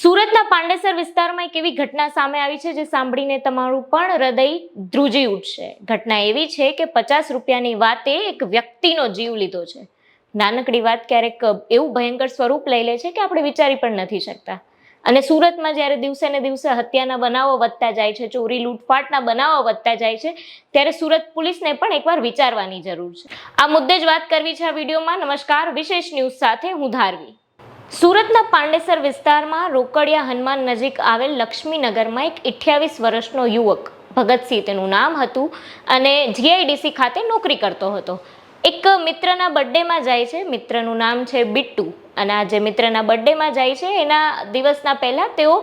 સુરતના પાંડેસર વિસ્તારમાં એક એવી ઘટના સામે આવી છે જે સાંભળીને તમારું પણ હૃદય ધ્રુજી ઉઠશે. ઘટના એવી છે કે પચાસ રૂપિયાની વાતે એક વ્યક્તિનો જીવ લીધો છે. નાનકડી વાત ક્યારેક એવું ભયંકર સ્વરૂપ લઈ લે છે કે આપણે વિચારી પણ નથી શકતા. અને સુરતમાં જ્યારે દિવસે ને દિવસે હત્યાના બનાવો વધતા જાય છે, ચોરી, લૂંટફાટના બનાવો વધતા જાય છે, ત્યારે સુરત પોલીસને પણ એકવાર વિચારવાની જરૂર છે. આ મુદ્દે જ વાત કરવી છે આ વિડીયોમાં. નમસ્કાર. વિશેષ ન્યૂઝ સાથે હું ધારવી. સુરતના પાંડેસર વિસ્તારમાં રોકડિયા હનુમાન નજીક આવેલ લક્ષ્મીનગરમાં એક અઠ્યાવીસ વર્ષનો યુવક ભગતસિંહ તેનું નામ હતું અને જીઆઈડીસી ખાતે નોકરી કરતો હતો. એક મિત્રના બર્થડેમાં જાય છે, મિત્રનું નામ છે બિટ્ટુ. અને આ જે મિત્રના બર્થડેમાં જાય છે, એના દિવસના પહેલાં તેઓ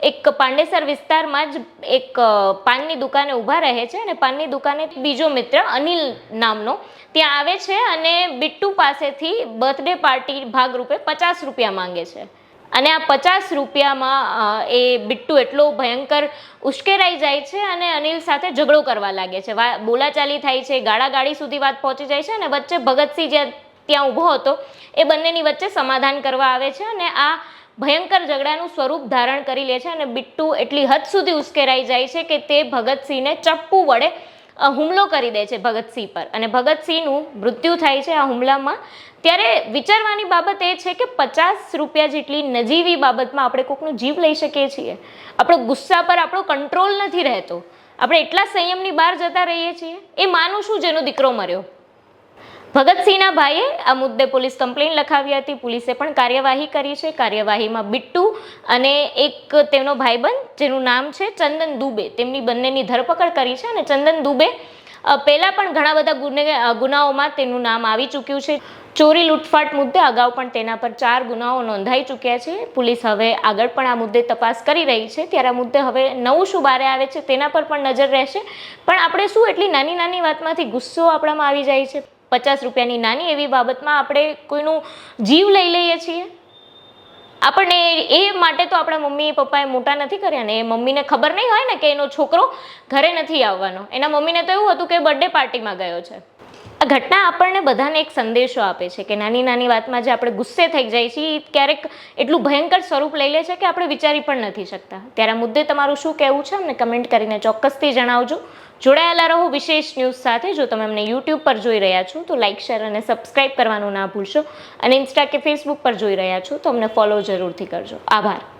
એક પાંડેસર વિસ્તારમાં જ એક પાનની દુકાને ઊભા રહે છે અને પાનની દુકાને બીજો મિત્ર અનિલ નામનો ત્યાં આવે છે અને બિટ્ટુ પાસેથી બર્થડે પાર્ટી ભાગરૂપે પચાસ રૂપિયા માંગે છે. અને આ પચાસ રૂપિયામાં એ બિટ્ટુ એટલો ભયંકર ઉશ્કેરાઈ જાય છે અને અનિલ સાથે ઝઘડો કરવા લાગે છે. બોલાચાલી થાય છે, ગાળાગાળી સુધી વાત પહોંચી જાય છે અને વચ્ચે ભગતસિંહ જે ત્યાં ઊભો હતો એ બંનેની વચ્ચે સમાધાન કરવા આવે છે અને આ ભયંકર ઝઘડાનું સ્વરૂપ ધારણ કરી લે છે અને બિટ્ટુ એટલી હદ સુધી ઉશ્કેરાઈ જાય છે કે તે ભગતસિંહને ચપ્પુ વડે હુમલો કરી દે છે ભગતસિંહ પર. અને ભગતસિંહનું મૃત્યુ થાય છે આ હુમલામાં. ત્યારે વિચારવાની બાબત એ છે કે પચાસ રૂપિયા જેટલી નજીવી બાબતમાં આપણે કોઈકનું જીવ લઈ શકીએ છીએ. આપણો ગુસ્સા પર આપણો કંટ્રોલ નથી રહેતો. આપણે એટલા સંયમની બહાર જતા રહીએ છીએ. એ માનું શું જેનો દીકરો મર્યો? ભગતસિંહના ભાઈએ આ મુદ્દે પોલીસ કમ્પ્લેન લખાવી હતી. પોલીસે પણ કાર્યવાહી કરી છે. કાર્યવાહીમાં બિટ્ટુ અને એક તેમનો ભાઈબંધ, જેનું નામ છે ચંદન દુબે. તેમની બંનેની ધરપકડ કરી છે અને ચંદન દુબે પહેલાં પણ ઘણા બધા ગુને ગુનાઓમાં તેનું નામ આવી ચૂક્યું છે. ચોરી લૂંટફાટ મુદ્દે અગાઉ પણ તેના પર ચાર ગુનાઓ નોંધાઈ ચૂક્યા છે. પોલીસ હવે આગળ પણ આ મુદ્દે તપાસ કરી રહી છે. ત્યારે આ મુદ્દે હવે નવું શું બારે આવે છે તેના પર પણ નજર રહેશે. પણ આપણે શું એટલી નાની નાની વાતમાંથી ગુસ્સો આપણામાં આવી જાય છે? પચાસ રૂપિયાની નાની એવી બાબતમાં આપણે કોઈનું જીવ લઈ લઈએ છીએ? આપણને એ માટે તો આપણા મમ્મી પપ્પાએ મોટા નથી કર્યા ને, એ મમ્મીને ખબર નહીં હોય ને કે એનો છોકરો ઘરે નથી આવવાનો. એના મમ્મીને તો એવું હતું કે બર્થડે પાર્ટીમાં ગયો છે. આ ઘટના આપણને બધાને એક સંદેશો આપે છે કે નાની નાની વાતમાં જે આપણે ગુસ્સે થઈ જાય છીએ ક્યારેક એટલું ભયંકર સ્વરૂપ લઈ લે છે કે આપણે વિચારી પણ નથી શકતા. ત્યારે આ મુદ્દે તમારું શું કહેવું છે, અમને કમેન્ટ કરીને ચોક્કસથી જણાવજો. જોડાયેલા રહો વિશેષ ન્યૂઝ સાથે. જો તમે અમને યુટ્યુબ પર જોઈ રહ્યા છો, તો લાઇક શેર અને સબસ્ક્રાઇબ કરવાનું ના ભૂલશો અને ઇન્સ્ટા કે ફેસબુક પર જોઈ રહ્યા છો, તો અમને ફોલો જરૂરથી કરજો. આભાર.